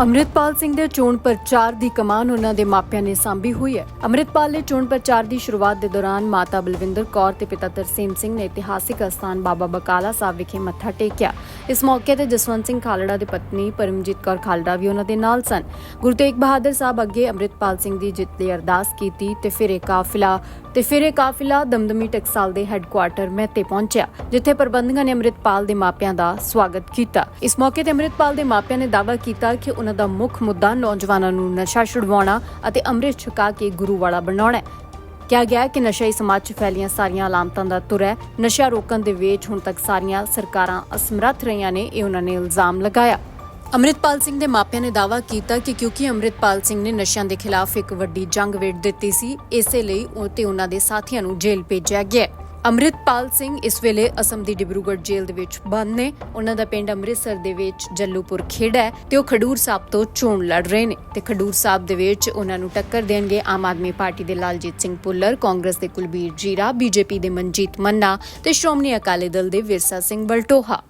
ਅੰਮ੍ਰਿਤਪਾਲ ਸਿੰਘ ਦੇ ਚੋਣ ਪ੍ਰਚਾਰ ਦੀ ਕਮਾਨ ਉਹਨਾਂ ਦੇ ਮਾਪਿਆਂ ਨੇ ਸੰਭੀ ਹੋਈ ਹੈ। ਅੰਮ੍ਰਿਤਪਾਲ ਨੇ ਚੋਣ ਪ੍ਰਚਾਰ ਦੀ ਸ਼ੁਰੂਆਤ ਦੇ ਦੌਰਾਨ ਮਾਤਾ ਬਲਵਿੰਦਰ ਕੌਰ ਤੇ ਪਿਤਾ ਤਰਸੇਮ ਸਿੰਘ ਨੇ ਇਤਿਹਾਸਿਕ ਅਸਥਾਨ ਬਾਬਾ ਬਕਾਲਾ ਸਾਹਿਬ ਵਿਖੇ ਮੱਥਾ ਟੇਕਿਆ। ਇਸ ਮੌਕੇ ਤੇ ਜਸਵੰਤ ਸਿੰਘ ਖਾਲੜਾ ਦੀ ਪਤਨੀ ਪਰਮਜੀਤ ਕੌਰ ਖਾਲੜਾ ਵੀ ਉਹਨਾਂ ਦੇ ਨਾਲ ਸਨ। ਗੁਰੂ ਤੇਗ ਬਹਾਦਰ ਸਾਹਿਬ ਅੱਗੇ ਅੰਮ੍ਰਿਤਪਾਲ ਸਿੰਘ ਦੀ ਜਿੱਤ ਲਈ ਅਰਦਾਸ ਕੀਤੀ ਤੇ ਫਿਰ ਇਹ ਕਾਫਿਲਾ, ਤੇ ਫਿਰ ਇਹ ਕਾਫਿਲਾ ਦਮਦਮੀ ਟਕਸਾਲ ਦੇ ਹੈੱਡਕੁਆਰਟਰ ਮਹਿਤੇ ਪਹੁੰਚਿਆ, ਜਿੱਥੇ ਪ੍ਰਬੰਧਕਾਂ ਨੇ ਅੰਮ੍ਰਿਤਪਾਲ ਦੇ ਮਾਪਿਆਂ ਦਾ ਸਵਾਗਤ ਕੀਤਾ। ਇਸ ਮੌਕੇ ਤੇ ਅੰਮ੍ਰਿਤਪਾਲ ਦੇ ਮਾਪਿਆਂ ਨੇ ਦਾਅਵਾ ਕੀਤਾ ਕਿ ਉਹਨਾਂ ਦਾ ਮੁੱਖ ਮੁੱਦਾ ਨੌਜਵਾਨਾਂ ਨੂੰ ਨਸ਼ਾ ਛੁਡਵਾਉਣਾ ਅਤੇ ਅੰਮ੍ਰਿਤ ਛਕਾ ਕੇ ਗੁਰੂ ਵਾਲਾ ਬਣਾਉਣਾ ਹੈ। ਕਿਹਾ ਗਿਆ ਕਿ ਨਸ਼ਾ ਸਮਾਜ 'ਚ ਫੈਲੀਆਂ ਸਾਰੀਆਂ ਅਲਾਮਤਾਂ ਦਾ ਤੁਰ ਹੈ। ਨਸ਼ਾ ਰੋਕਣ ਦੇ ਵਿੱਚ ਹੁਣ ਤੱਕ ਸਾਰੀਆਂ ਸਰਕਾਰਾਂ ਅਸਮਰੱਥ ਰਹੀਆਂ ਨੇ, ਇਹ ਉਹਨਾਂ ਨੇ ਇਲਜ਼ਾਮ ਲਗਾਇਆ। ਅੰਮ੍ਰਿਤਪਾਲ ਸਿੰਘ ਦੇ ਮਾਪਿਆਂ ਨੇ ਦਾਅਵਾ ਕੀਤਾ ਕਿ ਕਿਉਂਕਿ ਅੰਮ੍ਰਿਤਪਾਲ ਸਿੰਘ ਨੇ ਨਸ਼ਿਆਂ ਦੇ ਖਿਲਾਫ ਇੱਕ ਵੱਡੀ ਜੰਗ ਵੇੜ ਦਿੱਤੀ ਸੀ, ਇਸੇ ਲਈ ਉਹ ਤੇ ਉਹਨਾਂ ਦੇ ਸਾਥੀਆਂ ਨੂੰ ਜੇਲ੍ਹ ਭੇਜਿਆ ਗਿਆ ਅੰਮ੍ਰਿਤਪਾਲ ਸਿੰਘ ਇਸ ਵੇਲੇ ਅਸਮ ਦੀ ਡਿਬਰੂਗੜ੍ਹ ਜੇਲ੍ਹ ਦੇ ਵਿੱਚ ਬੰਦ ਨੇ। ਉਹਨਾਂ ਦਾ ਪਿੰਡ ਅੰਮ੍ਰਿਤਸਰ ਦੇ ਵਿੱਚ ਜੱਲੂਪੁਰ ਖੇੜਾ ਹੈ ਤੇ ਉਹ ਖਡੂਰ ਸਾਹਿਬ ਤੋਂ ਚੋਣ ਲੜ ਰਹੇ ਨੇ ਤੇ ਖਡੂਰ ਸਾਹਿਬ ਦੇ ਵਿੱਚ ਉਹਨਾਂ ਨੂੰ ਟੱਕਰ ਦੇਣਗੇ ਆਮ ਆਦਮੀ ਪਾਰਟੀ ਦੇ ਲਾਲਜੀਤ ਸਿੰਘ ਪੁੱਲਰ ਕਾਂਗਰਸ ਦੇ ਕੁਲਬੀਰ ਜੀਰਾ, ਬੀਜੇਪੀ ਦੇ ਮਨਜੀਤ ਮੰਨਾ ਤੇ ਸ਼੍ਰੋਮਣੀ ਅਕਾਲੀ ਦਲ ਦੇ ਵਿਰਸਾ ਸਿੰਘ ਬਲਟੋਹਾ।